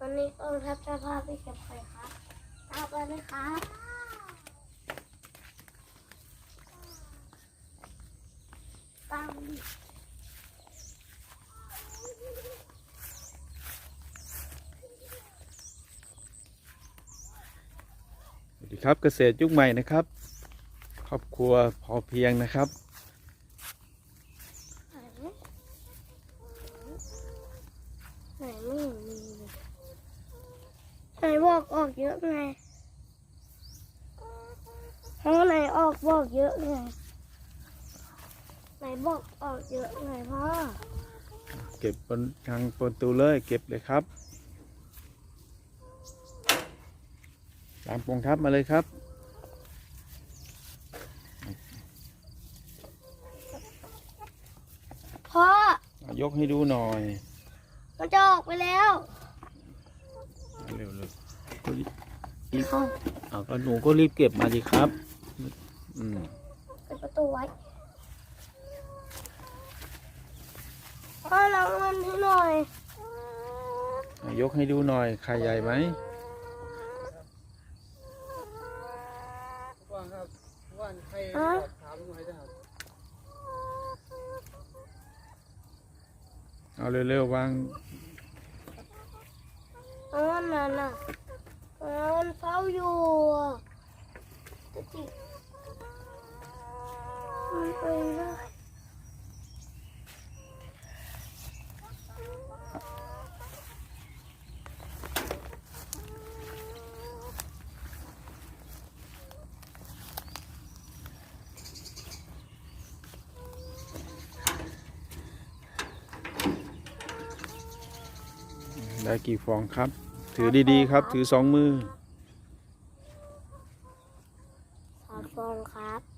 วันนี้กองทัพจะพาไปเก็บไข่ครับตามไปเลยครับตามดิสวัสดีครับเกษตรยุคใหม่นะครับ ครอบครัวพอเพียงนะครับ ไหนไหนไม่เห็นมีเลย ไหนบอกออกเยอะไงข้างไหนออกบอกเยอะไงไหนบอกออกเยอะไงพ่อ เก็บบนทางประตูเลย เก็บเลยครับ ตามกองทัพมาเลยครับ พ่อเอายกให้ดูหน่อย มันจะออกไปแล้ว เร็วๆก็รีบเข้าเอาก็หนูก็รีบเก็บมาดีครับ อืมปิดประตูไว้พ่อล้างมันให้หน่อยเอายกให้ดูหน่อยไข่ใหญ่ไหมว่างครับว่างใครฮะถามหน่อยนะครับเอาเร็วๆวางเอาอันนั้นน่ะอามันเฝ้าอยู่อะจิมันไปเลยได้กี่ฟองครับ ถือดีๆครับ ถือสองมือสามฟองครับ